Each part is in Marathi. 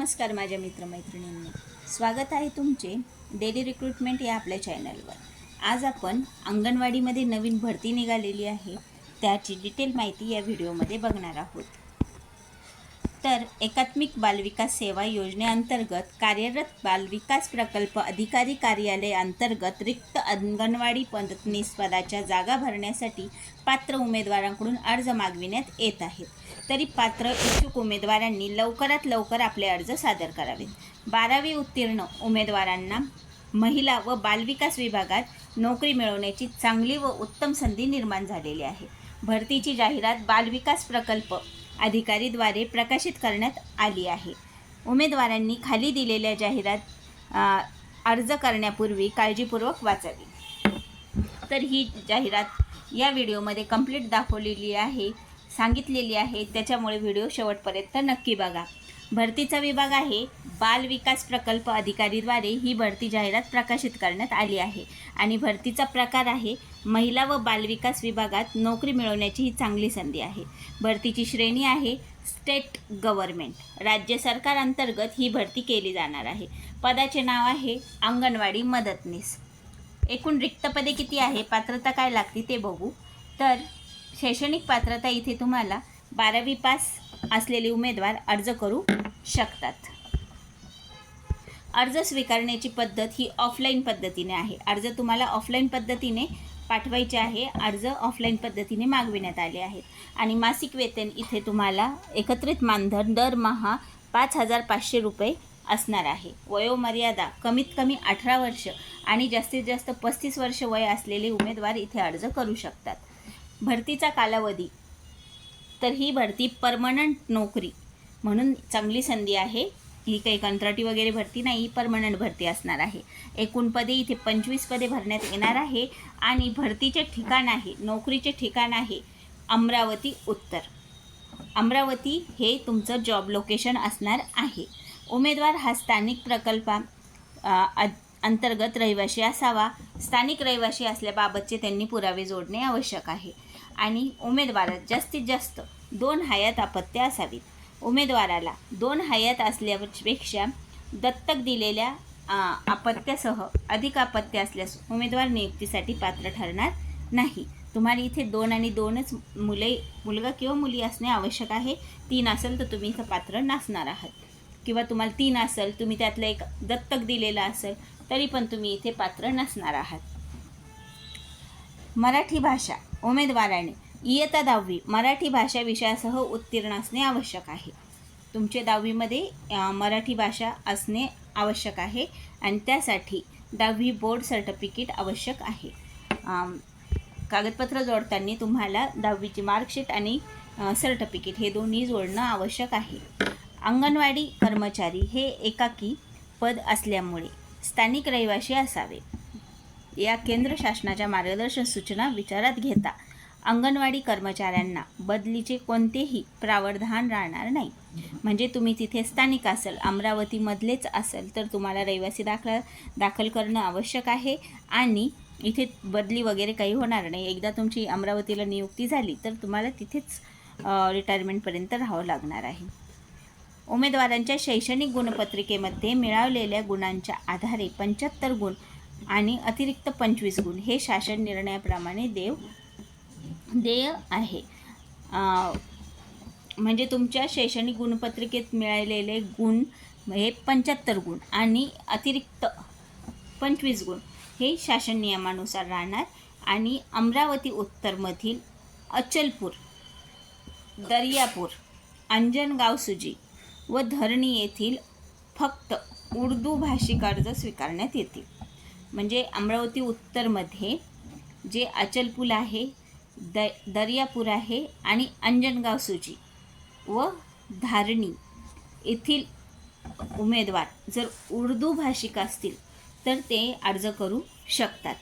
नमस्कार माझ्या मित्रमैत्रिणींनी. स्वागत आहे तुमचे डेली रिक्रुटमेंट या आपल्या चॅनलवर आज आपण अंगणवाडीमध्ये नवीन भरती निघालेली आहे. त्याची डिटेल माहिती या व्हिडिओमध्ये बघणार आहोत. तर एकात्मिक बालविकास सेवा योजनेअंतर्गत कार्यरत बालविकास प्रकल्प अधिकारी कार्यालय अंतर्गत रिक्त अंगणवाडी पदनीस पदाच्या जागा भरण्यासाठी पात्र उमेदवारांकडून अर्ज मागविण्यात येत आहेत. तरी पात्र इच्छुक उमेदवारांनी लवकरात लवकर आपले अर्ज सादर करावेत. बारावी उत्तीर्ण उमेदवारांना महिला व बालविकास विभागात नोकरी मिळवण्याची चांगली व उत्तम संधी निर्माण झालेली आहे. भरतीची जाहिरात बालविकास प्रकल्प अधिकारीद्वारे प्रकाशित करण्यात आली आहे. उमेदवारांनी खाली दिलेल्या जाहिरात अर्ज करण्यापूर्वी काळजीपूर्वक वाचावी. तर ही जाहिरात या व्हिडिओमध्ये कंप्लीट दाखवलेली आहे सांगितलेली आहे. त्याच्यामुळे व्हिडिओ शेवटपर्यंत नक्की बघा. भरतीचा विभाग आहे. बाल विकास प्रकल्प अधिकारीद्वारे ही भरती जाहिरात प्रकाशित करण्यात आली आहे. आणि भरतीचा प्रकार आहे महिला व बालविकास विभागात नोकरी मिळवण्याची ही चांगली संधी आहे. भरतीची श्रेणी आहे स्टेट गव्हर्मेंट राज्य सरकार अंतर्गत ही भरती केली जाणार आहे. पदाचे नाव आहे अंगणवाडी मदतनीस. एकूण रिक्त पदे किती आहे? पात्रता काय लागते ते बघू. तर शैक्षणिक पात्रता इथे तुम्हाला बारावी पास असलेले उमेदवार अर्ज करू. शकतात. अर्ज स्वीकारण्याची पद्धत ही ऑफलाईन पद्धतीने आहे. अर्ज तुम्हाला ऑफलाईन पद्धतीने पाठवायचे आहे. अर्ज ऑफलाईन पद्धतीने मागविण्यात आले आहेत. आणि मासिक वेतन इथे तुम्हाला एकत्रित मानधन दरमहा पाच हजार पाचशे रुपये असणार आहे. वयोमर्यादा कमीत कमी अठरा वर्ष आणि जास्तीत जास्त पस्तीस वर्ष वय असलेले उमेदवार इथे अर्ज करू शकतात. भरतीचा कालावधी तर ही भरती परमनंट नोकरी म्हणून चांगली संधी आहे. ही काही कंत्राटी वगैरे भरती नाही परमनंट भरती असणार आहे. एकूण पदे इथे पंचवीस पदे भरण्यात येणार आहे आणि भरतीचे ठिकाण आहे नोकरीचे ठिकाण आहे अमरावती उत्तर. अमरावती हे तुमचं जॉब लोकेशन असणार आहे. उमेदवार हा स्थानिक प्रकल्पा अ, अंतर्गत रहिवासी असावा. स्थानिक रहिवासी असल्याबाबतचे त्यांनी पुरावे जोडणे आवश्यक आहे. आणि उमेदवारात जास्तीत जास्त दोन हयात अपत्य असावीत. उमेदवाराला दोन हयात असल्यापेक्षा दत्तक दिलेल्या अपत्यासह अधिक अपत्य असल्यास उमेदवार नियुक्तीसाठी पात्र ठरणार नाही. तुम्हाला इथे दोन आणि दोनच मुले मुलगा किंवा मुली असणे आवश्यक आहे. तीन असेल तर तुम्ही इथं पात्र नसणार आहात. किंवा तुम्हाला तीन असेल तुम्ही त्यातलं एक दत्तक दिलेलं असेल तरी पण तुम्ही इथे पात्र नसणार आहात. मराठी भाषा उमेदवाराने इयत्ता दहावी. मराठी भाषा विषयासह उत्तीर्ण असणे आवश्यक आहे. तुमचे दहावीमध्ये मराठी भाषा असणे आवश्यक आहे आणि त्यासाठी दहावी बोर्ड सर्टिफिकेट आवश्यक आहे. कागदपत्र जोडताना तुम्हाला दहावीची मार्कशीट आणि सर्टिफिकेट हे दोन्ही जोडणं आवश्यक आहे. अंगणवाडी कर्मचारी हे एकाकी पद असल्यामुळे स्थानिक रहिवासी असावे. या केंद्र शासनाच्या मार्गदर्शन सूचना विचारात घेता अंगणवाडी कर्मचाऱ्यांना बदलीचे कोणतेही प्रावधान राहणार नाही. म्हणजे तुम्ही तिथे स्थानिक असाल अमरावतीमधलेच असाल तर तुम्हाला रहिवासी दाखला दाखल करणं आवश्यक आहे आणि इथे बदली वगैरे काही होणार नाही. एकदा तुमची अमरावतीला नियुक्ती झाली तर तुम्हाला तिथेच रिटायरमेंटपर्यंत राहावं लागणार आहे. उमेदवारांच्या शैक्षणिक गुणपत्रिकेमध्ये मिळवलेल्या गुणांच्या आधारे पंच्याहत्तर गुण आणि अतिरिक्त पंचवीस गुण हे शासन निर्णयाप्रमाणे देव देय आहे. म्हणजे तुमच्या शैक्षणिक गुणपत्रिकेत मिळालेले गुण हे पंच्याहत्तर गुण आणि अतिरिक्त पंचवीस गुण हे शासन नियमानुसार राहणार आणि अमरावती उत्तरमधील अचलपूर दर्यापूर अंजनगाव सुजी व धरणी येथील फक्त उर्दू भाषिक अर्ज स्वीकारण्यात येतील. म्हणजे अमरावती उत्तरमध्ये जे अचलपूल आहे द दर्यापूर आहे आणि अंजनगाव सुजी व धारणी येथील उमेदवार जर उर्दू भाषिक असतील तर ते अर्ज करू शकतात.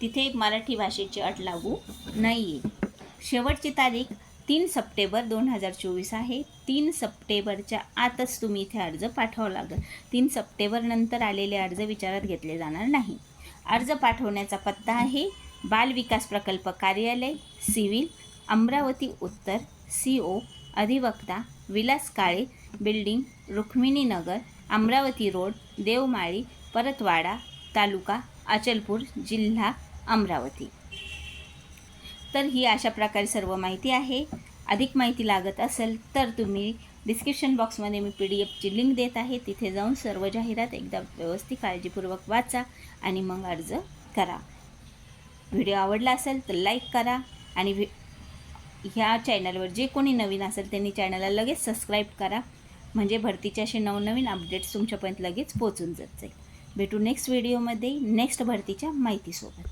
तिथे मराठी भाषेची अट लागू नाही आहे शेवटची तारीख तीन सप्टेंबर दोन हजार चोवीस आहे. तीन सप्टेंबरच्या आतच तुम्ही इथे अर्ज पाठवावा लागेल. तीन सप्टेंबरनंतर आलेले अर्ज विचारात घेतले जाणार नाही. अर्ज पाठवण्याचा पत्ता आहे बाल विकास प्रकल्प कार्यालय सिव्हिल अमरावती उत्तर सी ओ अधिवक्ता विलास काळे बिल्डिंग रुक्मिणीनगर अमरावती रोड देवमाळी परतवाडा तालुका अचलपूर जिल्हा अमरावती. तर ही अशा प्रकारे सर्व माहिती आहे. अधिक माहिती लागत असेल तर तुम्ही डिस्क्रिप्शन बॉक्समध्ये मी पी डी एफची लिंक देत आहे. तिथे जाऊन सर्व जाहिरात एकदा व्यवस्थित काळजीपूर्वक वाचा आणि मग अर्ज करा. व्हिडिओ आवडला असेल तर लाईक करा आणि व्हि ह्या चॅनलवर जे कोणी नवीन असेल त्यांनी चॅनलला लगेच सबस्क्राईब करा. म्हणजे भरतीचे असे नवनवीन अपडेट्स तुमच्यापर्यंत लगेच पोचून जात जाईल भेटू नेक्स्ट व्हिडिओमध्ये नेक्स्ट भरतीच्या माहितीसोबत.